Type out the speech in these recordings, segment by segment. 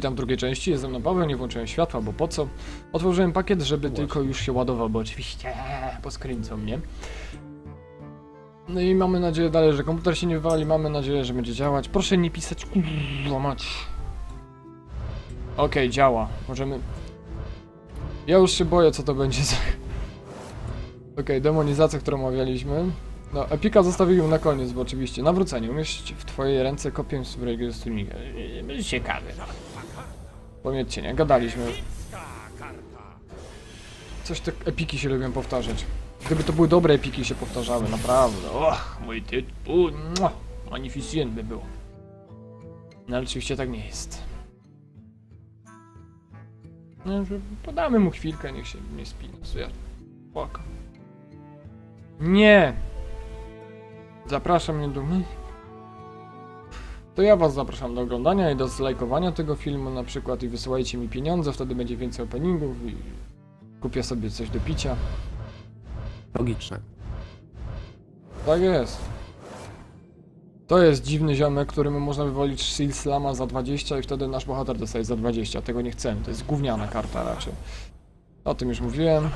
witam w drugiej części, jestem na Paweł, nie włączyłem światła, bo po co? Otworzyłem pakiet, żeby tylko już się ładował, bo oczywiście poskręcą mnie. No i mamy nadzieję dalej, że komputer się nie wywali, mamy nadzieję, że będzie działać. Proszę nie pisać, kurwa mać. Okej, działa, możemy... Ja już się boję, co to będzie za... Okej, demonizacja, którą omawialiśmy. No, Epika zostawiłem na koniec, bo oczywiście nawrócenie. Umieść w twojej ręce kopię stulnika. Eee, Ciekawe. Powiedzcie, nie? Gadaliśmy. Coś te epiki się lubią powtarzać. Gdyby to były dobre epiki się powtarzały, naprawdę. Och, mój tytuł. Magnificent by było. No ale oczywiście tak nie jest. No, podamy mu chwilkę, niech się nie. Co ja... Płaka. Nie! Zapraszam mnie do. To ja was zapraszam do oglądania i do zlajkowania tego filmu na przykład i wysyłajcie mi pieniądze, wtedy będzie więcej openingów i kupię sobie coś do picia. Logiczne. Tak jest. To jest dziwny ziomek, któremu można wywolić Shield Slama za 20 i wtedy nasz bohater dostaje za 20. Tego nie chcemy, to jest gówniana karta raczej. O tym już mówiłem.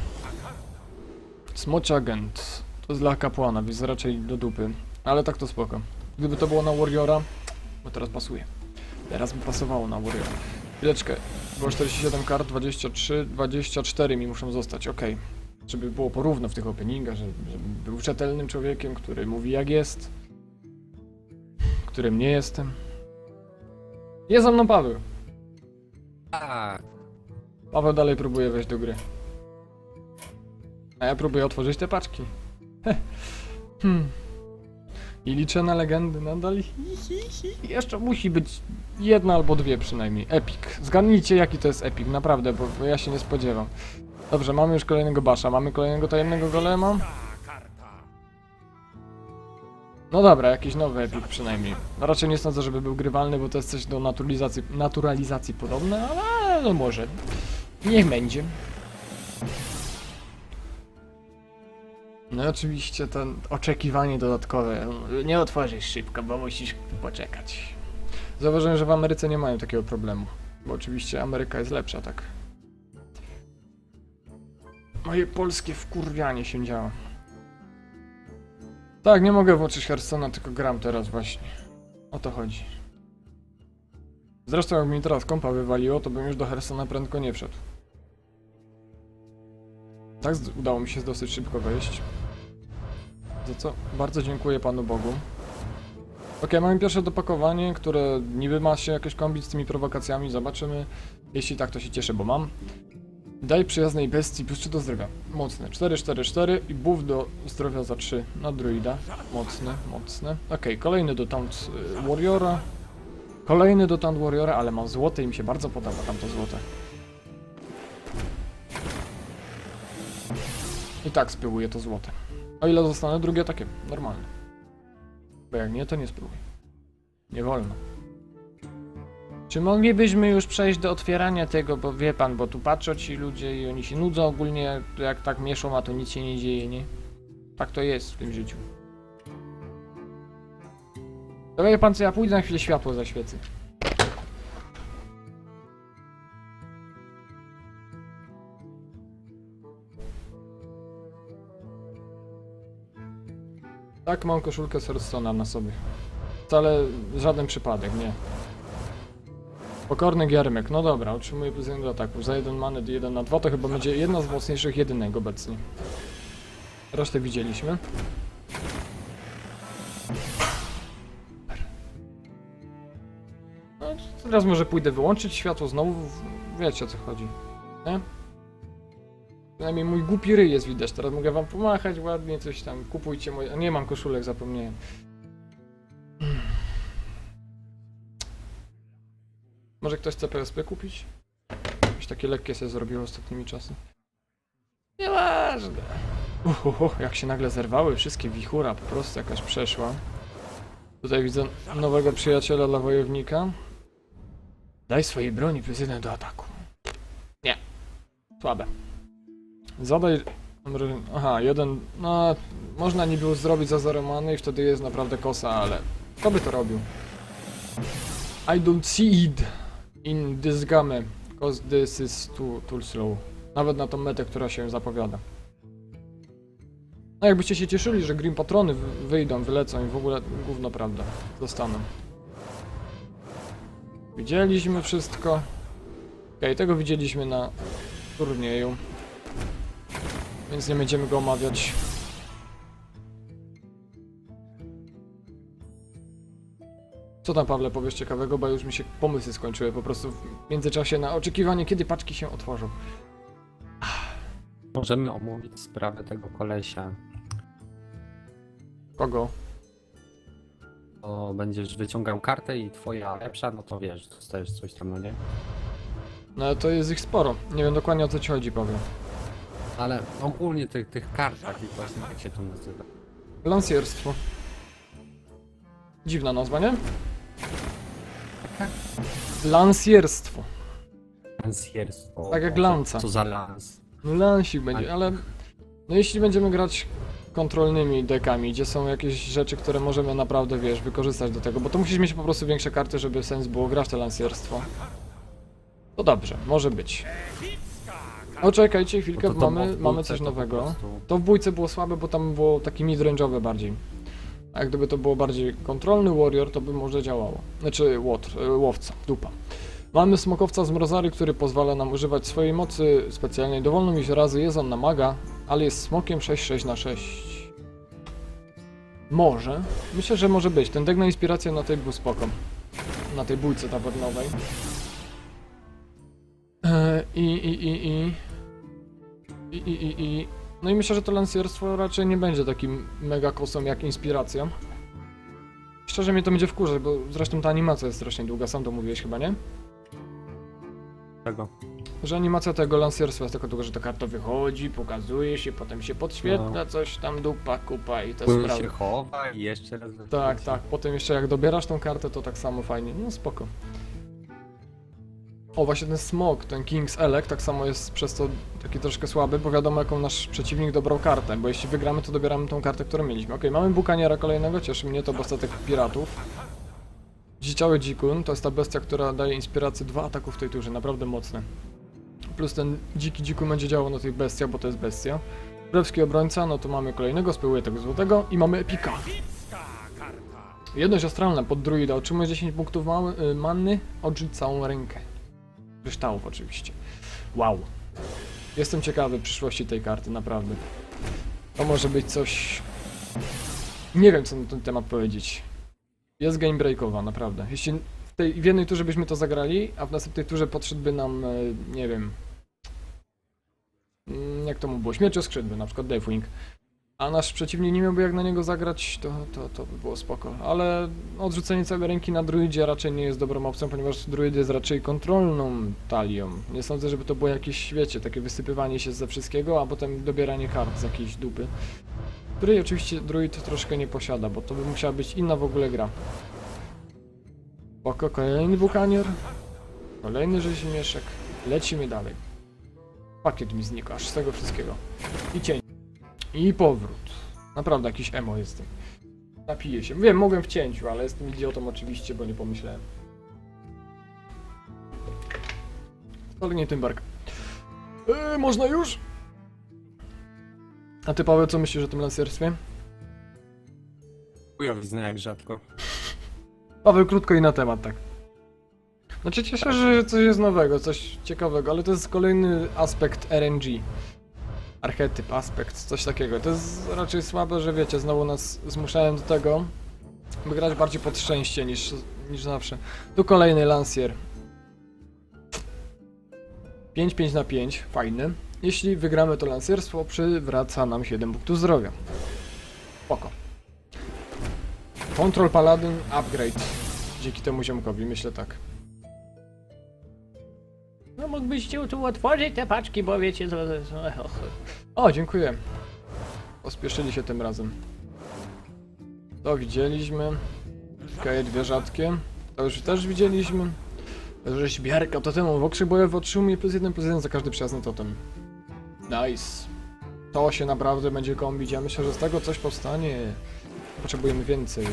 Smocz Agent. To jest dla kapłana, więc raczej do dupy. Ale tak to spoko. Gdyby to było na Warriora, bo teraz pasuje. Teraz by pasowało na Warriora. Chwileczkę. Było 47 kart, 23, 24 mi muszą zostać, okej. Żeby było porówno w tych openingach, żeby, żeby był rzetelnym człowiekiem, który mówi jak jest. Którym nie jestem. Jest za mną Paweł. Tak. Paweł dalej próbuje wejść do gry. A ja próbuję otworzyć te paczki. Hmm. I liczę na legendy nadal. Hi, hi, hi. Jeszcze musi być jedna albo dwie przynajmniej. Epic. Zgadnijcie jaki to jest epic, naprawdę, bo, ja się nie spodziewam. Dobrze, mamy już kolejnego basza, mamy kolejnego tajemnego golema. No dobra, jakiś nowy epic przynajmniej. No raczej nie sądzę, żeby był grywalny, bo to jest coś do naturalizacji, naturalizacji podobne, ale no może. Niech będzie. No i oczywiście to oczekiwanie dodatkowe. Nie otworzysz szybko, bo musisz poczekać. Zauważyłem, że w Ameryce nie mają takiego problemu. Bo oczywiście Ameryka jest lepsza, tak. Moje polskie wkurwianie się działa. Tak, nie mogę włączyć Hearthstone'a, tylko gram teraz właśnie. O to chodzi. Zresztą jak mi teraz kompa wywaliło, to bym już do Hearthstone'a prędko nie wszedł. Tak, udało mi się dosyć szybko wejść. Za co bardzo dziękuję Panu Bogu. Okej, mamy pierwsze dopakowanie, które niby ma się jakoś kombić z tymi prowokacjami, zobaczymy. Jeśli tak, to się cieszę, bo mam. Daj przyjaznej bestii plus 3 do zdrowia. Mocne. 4, 4, 4 i buff do zdrowia za 3 na druida. Mocne, mocne. Okej, kolejny do Taunt y, Warriora. Kolejny do Taunt Warriora, ale mam złote i mi się bardzo podoba tamto złote. I tak spróbuję to złote. O ile zostanę drugie takie, normalne. Bo jak nie, to nie spróbuj. Nie wolno. Czy moglibyśmy już przejść do otwierania tego, bo wie pan, bo tu patrzą ci ludzie i oni się nudzą ogólnie, jak tak mieszą, a to nic się nie dzieje, nie? Tak to jest w tym życiu. Wie pan co, ja pójdę na chwilę światło zaświecę. Tak, mam koszulkę Hearthstone'a na sobie. Wcale żaden przypadek, nie. Pokorny giermek, no dobra, otrzymuje plus 1 do ataku. Za jeden manet 1 na 2 to chyba będzie jedna z mocniejszych jedynek obecnie. Resztę widzieliśmy. No, teraz może pójdę wyłączyć światło znowu, wiecie o co chodzi, nie? Przynajmniej mój głupi ryj jest widać, teraz mogę wam pomachać ładnie, coś tam, kupujcie moje... Nie mam koszulek, zapomniałem. Może ktoś chce PSP kupić? Jakieś takie lekkie się zrobiło ostatnimi czasy. Nieważne. Uhuhu, jak się nagle zerwały wszystkie wichura, po prostu jakaś przeszła. Tutaj widzę nowego przyjaciela dla wojownika. Daj swojej broni jeden do ataku. Nie. Słabe. Zadaj... Aha, jeden... No, można niby zrobić za zero many i wtedy jest naprawdę kosa, ale... Kto by to robił? I don't see it. in this game, cause this is too, too slow. Nawet na tą metę, która się zapowiada. No jakbyście się cieszyli, że Green Patrony wy- wyjdą, wylecą i w ogóle gówno prawda, zostaną. Widzieliśmy wszystko. Okej, tego widzieliśmy na turnieju. Więc nie będziemy go omawiać. Co tam Pawle powiesz ciekawego, bo już mi się pomysły skończyły po prostu w międzyczasie na oczekiwanie, kiedy paczki się otworzą. Możemy omówić sprawę tego kolesia. Kogo? To będziesz wyciągał kartę i twoja lepsza, no to wiesz, dostajesz coś tam, no nie? No ale to jest ich sporo. Nie wiem dokładnie o co ci chodzi, Paweł. Ale ogólnie tych, tych kartach i właśnie jak się to nazywa. Lansierstwo. Dziwna nazwa, nie? Lansierstwo. Lansierstwo. Tak jak lanca. Co za lans. No lansik będzie, ale... No jeśli będziemy grać kontrolnymi dekami, gdzie są jakieś rzeczy, które możemy naprawdę, wiesz, wykorzystać do tego, bo to musisz mieć po prostu większe karty, żeby sens było grać to lansierstwo. To dobrze, może być. O, czekajcie chwilkę, to to mamy, w mamy bójce coś to po nowego. prostu- To w bójce było słabe, bo tam było taki midrange'owe bardziej. A jak gdyby to było bardziej kontrolny warrior, to by może działało. Znaczy łot, e, łowca, dupa. Mamy smokowca z mrozary, który pozwala nam używać swojej mocy specjalnej dowolną iść razy. Jest on na maga, ale jest smokiem 6-6 na 6. Może. Myślę, że może być. Ten deck na inspirację na tej był spoko. Na tej bójce tawernowej. E, I, i, i, i... I, i, i, i... No i myślę, że to lansierstwo raczej nie będzie takim mega kosą jak inspiracja. Szczerze mnie to będzie wkurzać, bo zresztą ta animacja jest strasznie długa, sam to mówiłeś chyba, nie? Czego? Że animacja tego lansierstwa jest taka długa, że ta karta wychodzi, pokazuje się, potem się podświetla, No. coś tam dupa, kupa i te Płyn sprawy. się chowa i jeszcze raz Tak, wychodzi. tak. Potem jeszcze jak dobierasz tą kartę, to tak samo fajnie. No spoko. O, właśnie ten smok, ten King's Elect, tak samo jest przez to taki troszkę słaby, bo wiadomo jaką nasz przeciwnik dobrał kartę, bo jeśli wygramy, to dobieramy tą kartę, którą mieliśmy. Okej, mamy Bukaniera kolejnego, cieszy mnie to, bo statek piratów. Dziciały Dzikun, to jest ta bestia, która daje inspirację dwa ataków w tej turze, naprawdę mocne. Plus ten dziki dzikun będzie działał na tych bestiach, bo to jest bestia. Królewski obrońca, no to mamy kolejnego, spłyłuje tego złotego i mamy epika. Jedność astralna pod druida, otrzymuje 10 punktów y, manny, odrzuć całą rękę. Kryształów oczywiście. Wow. Jestem ciekawy przyszłości tej karty, naprawdę. To może być coś... Nie wiem co na ten temat powiedzieć. Jest game breakowa, naprawdę. Jeśli w, tej, w jednej turze byśmy to zagrali, a w następnej turze podszedłby nam, e, nie wiem... mm, Jak to mu było? Śmierć o skrzydły, na przykład Deathwing. A nasz przeciwnik nie miałby jak na niego zagrać, to, to, to by było spoko. Ale odrzucenie całej ręki na druidzie raczej nie jest dobrą opcją, ponieważ druid jest raczej kontrolną talią. Nie sądzę, żeby to było jakieś świecie, takie wysypywanie się ze wszystkiego, a potem dobieranie kart z jakiejś dupy. Której oczywiście druid troszkę nie posiada, bo to by musiała być inna w ogóle gra. Oko, kolejny bukanier. Kolejny rzeźmieszek. Lecimy dalej. Pakiet mi znikł aż z tego wszystkiego. I cień. I powrót. Naprawdę jakiś emo jestem. Napiję się. Wiem, mogłem w cięciu, ale jestem idiotą oczywiście, bo nie pomyślałem. Ale nie tym bark. Eee, można już? A ty Paweł, co myślisz o tym lansierstwie? Chujowizna jak rzadko. Paweł, krótko i na temat, tak. Znaczy cieszę, że coś jest nowego, coś ciekawego, ale to jest kolejny aspekt RNG. Archetyp, aspekt, coś takiego. To jest raczej słabe, że wiecie, znowu nas zmuszają do tego, by grać bardziej pod szczęście niż, niż zawsze. Tu kolejny lancier. 5-5 na 5, fajny. Jeśli wygramy to lancierstwo, przywraca nam 7 punktów zdrowia. Spoko. Control Paladin Upgrade. Dzięki temu ziomkowi, myślę tak. No mógłbyście tu otworzyć te paczki, bo wiecie co... O, dziękuję. Pospieszyli się tym razem. To widzieliśmy. Kaje dwie rzadkie. To już też widzieliśmy. Rzeźbiarka totemu w okrzyk bojowy otrzymuje plus jeden plus jeden za każdy przyjazny totem. Nice. To się naprawdę będzie kombić. Ja myślę, że z tego coś powstanie. Potrzebujemy więcej.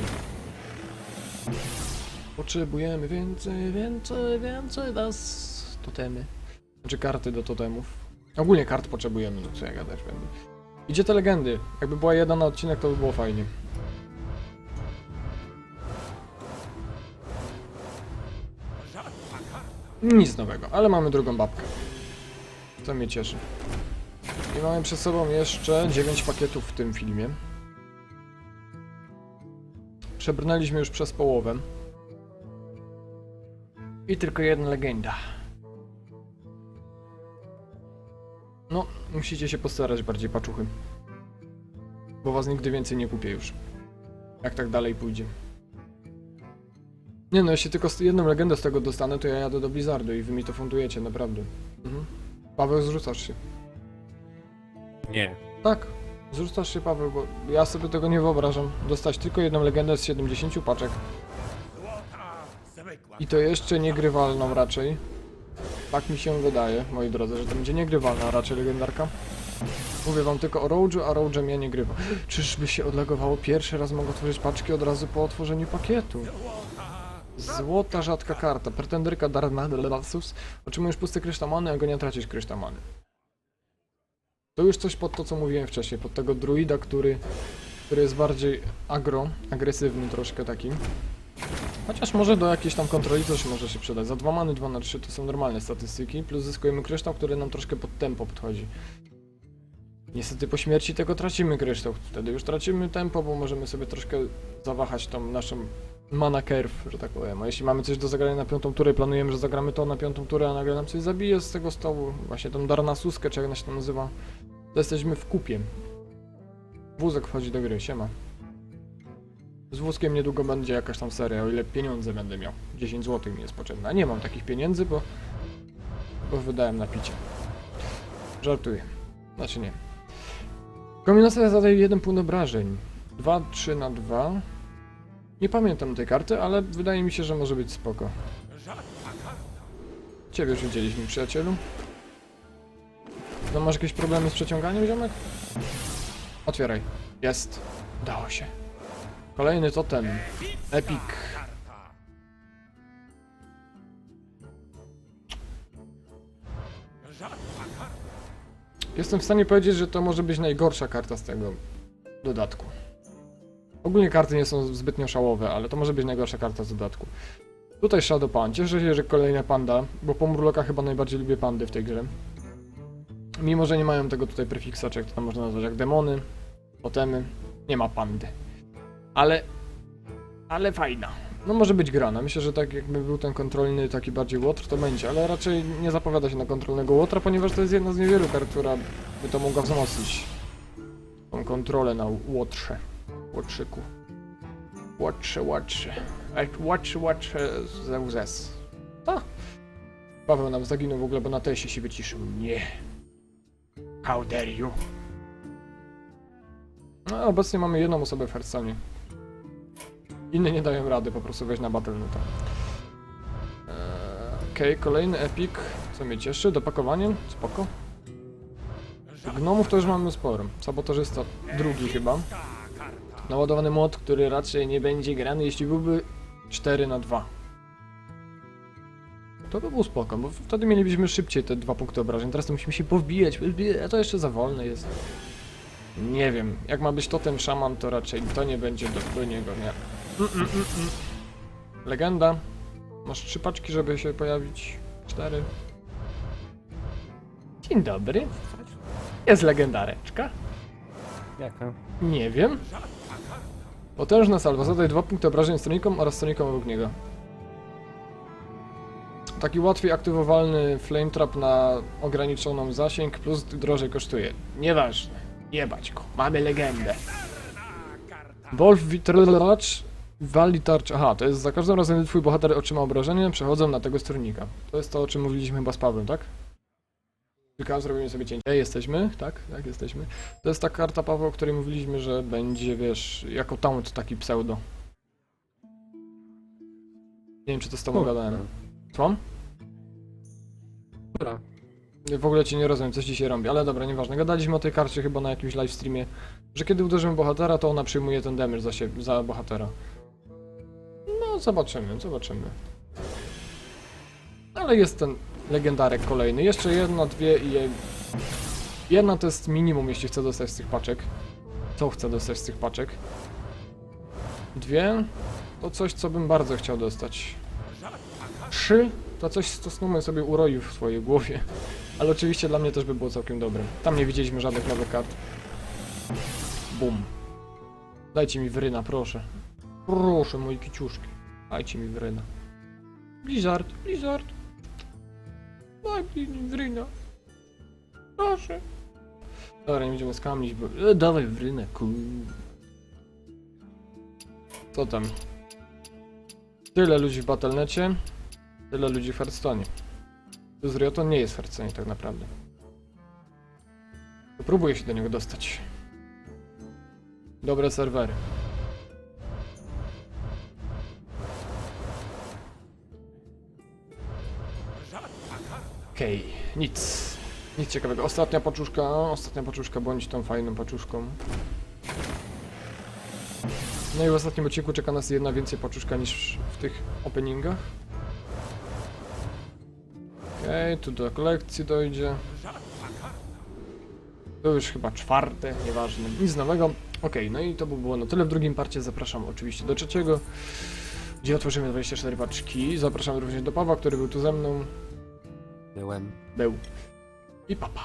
Potrzebujemy więcej, więcej, więcej nas totemy. Znaczy karty do totemów. Ogólnie kart potrzebujemy, no co ja gadać będę. Idzie te legendy. Jakby była jedna na odcinek, to by było fajnie. Nic nowego, ale mamy drugą babkę. To mnie cieszy. I mamy przed sobą jeszcze 9 pakietów w tym filmie. Przebrnęliśmy już przez połowę. I tylko jedna legenda. Musicie się postarać bardziej, paczuchy. Bo was nigdy więcej nie kupię już. Jak tak dalej pójdzie. Nie no, jeśli tylko jedną legendę z tego dostanę, to ja jadę do Blizzardu i wy mi to fundujecie, naprawdę. Mhm. Paweł, zrzucasz się. Nie. Tak, zrzucasz się Paweł, bo ja sobie tego nie wyobrażam. Dostać tylko jedną legendę z 70 paczek. I to jeszcze niegrywalną raczej. Tak mi się wydaje, moi drodzy, że to będzie niegrywalna raczej legendarka. Mówię wam tylko o Roadżu, a Roadżem ja nie grywam. Czyżby się odlegowało? Pierwszy raz mogę otworzyć paczki od razu po otworzeniu pakietu. Złota rzadka karta. Pretenderka Darnadelasus. Otrzymujesz pusty kryształmany, a go nie tracisz kryształmany. To już coś pod to, co mówiłem wcześniej, pod tego druida, który, który jest bardziej agro, agresywny troszkę taki. Chociaż może do jakiejś tam kontroli też może się przydać. Za 2 many 2 na 3 to są normalne statystyki, plus zyskujemy kryształ, który nam troszkę pod tempo podchodzi. Niestety po śmierci tego tracimy kryształ, wtedy już tracimy tempo, bo możemy sobie troszkę zawahać tą naszą mana curve, że tak powiem. A jeśli mamy coś do zagrania na piątą turę planujemy, że zagramy to na piątą turę, a nagle nam coś zabije z tego stołu, właśnie tą Darnasuskę, czy jak ona się tam nazywa, to jesteśmy w kupie. Wózek wchodzi do gry, siema. Z wózkiem niedługo będzie jakaś tam seria, o ile pieniądze będę miał. 10 zł mi jest potrzebne. Nie mam takich pieniędzy, bo, bo wydałem na picie. Żartuję. Znaczy nie. Kombinacja zadaje jeden punkt obrażeń. 2, 3 na 2. Nie pamiętam tej karty, ale wydaje mi się, że może być spoko. Ciebie już widzieliśmy, przyjacielu. No masz jakieś problemy z przeciąganiem, ziomek? Otwieraj. Jest. Udało się. Kolejny totem. Epic. Jestem w stanie powiedzieć, że to może być najgorsza karta z tego dodatku. Ogólnie karty nie są zbytnio szałowe, ale to może być najgorsza karta z dodatku. Tutaj Shadow Pan. Cieszę się, że kolejna panda, bo po Murloka chyba najbardziej lubię pandy w tej grze. Mimo, że nie mają tego tutaj prefiksa, czy jak to tam można nazwać, jak demony, totemy, nie ma pandy. Ale, ale fajna. No może być grana. Myślę, że tak jakby był ten kontrolny, taki bardziej łotr, to będzie, ale raczej nie zapowiada się na kontrolnego łotra, ponieważ to jest jedna z niewielu kart, która by to mogła wzmocnić. Tą kontrolę na łotrze. Łotrzyku. Łotrze, łotrze. Łotrze, łotrze ze łzes. To. Paweł nam zaginął w ogóle, bo na tesie się wyciszył. Nie. How dare you? No, obecnie mamy jedną osobę w Hearthstone. Inne nie dają rady po prostu wejść na Battle.neta. Eee, Okej, kolejny epic, co mnie cieszy, dopakowanie, spoko. Gnomów to już mamy sporo. Sabotażysta drugi chyba. Naładowany młot, który raczej nie będzie grany, jeśli byłby 4 na 2 To by był spoko, bo wtedy mielibyśmy szybciej te dwa punkty obrażeń. Teraz to musimy się powbijać, a to jeszcze za wolne jest. Nie wiem, jak ma być totem szaman, to raczej to nie będzie do, do niego, nie. Mm, mm, mm, mm. Legenda. Masz trzy paczki, żeby się pojawić. Cztery. Dzień dobry. Jest legendareczka. Jaka? Nie wiem. Potężna salwa. Zadaj dwa punkty obrażeń stronikom oraz stronikom obok niego. Taki łatwiej aktywowalny flame trap na ograniczoną zasięg plus drożej kosztuje. Nieważne. Jebać go. Mamy legendę. Wolf Witrlacz Wali tarcz. Aha, to jest za każdym razem, gdy twój bohater otrzyma obrażenie, przechodzą na tego stronnika. To jest to, o czym mówiliśmy chyba z Pawłem, tak? Klikałem, zrobimy sobie cięcie. Ej, jesteśmy, tak? Tak, jesteśmy. To jest ta karta, Paweł, o której mówiliśmy, że będzie, wiesz, jako taunt taki pseudo. Nie wiem, czy to z tobą gadałem. Słucham? Dobra. W ogóle cię nie rozumiem, coś się robi, ale dobra, nieważne. Gadaliśmy o tej karcie chyba na jakimś live streamie, że kiedy uderzymy bohatera, to ona przyjmuje ten damage za, siebie, za bohatera. No, zobaczymy, zobaczymy. Ale jest ten legendarek kolejny. Jeszcze jedna, dwie i... je- Jedna to jest minimum, jeśli chcę dostać z tych paczek. Co chcę dostać z tych paczek? Dwie to coś, co bym bardzo chciał dostać. Trzy to coś, co Snowman sobie uroił w swojej głowie. Ale oczywiście dla mnie też by było całkiem dobre. Tam nie widzieliśmy żadnych nowych kart. Bum. Dajcie mi wryna, proszę. Proszę, moje kiciuszki. Dajcie mi wryna. Blizzard, Blizzard. Daj mi wryna. Proszę. Dobra, nie będziemy skamlić, bo... E, dawaj wrynę. Co tam? Tyle ludzi w Battle.necie, tyle ludzi w Hearthstone. Zrio to nie jest Hearthstone tak naprawdę. Próbuję się do niego dostać. Dobre serwery. Okej, nic. Nic ciekawego. Ostatnia paczuszka, ostatnia paczuszka, bądź tą fajną paczuszką. No i w ostatnim odcinku czeka nas jedna więcej paczuszka niż w tych openingach. Okej, tu do kolekcji dojdzie. To już chyba czwarte, nieważne, nic nowego. Okej, no i to by było na tyle w drugim parcie. Zapraszam oczywiście do trzeciego, gdzie otworzymy 24 paczki. Zapraszam również do Pawła, który był tu ze mną. Byłem. Był. I papa.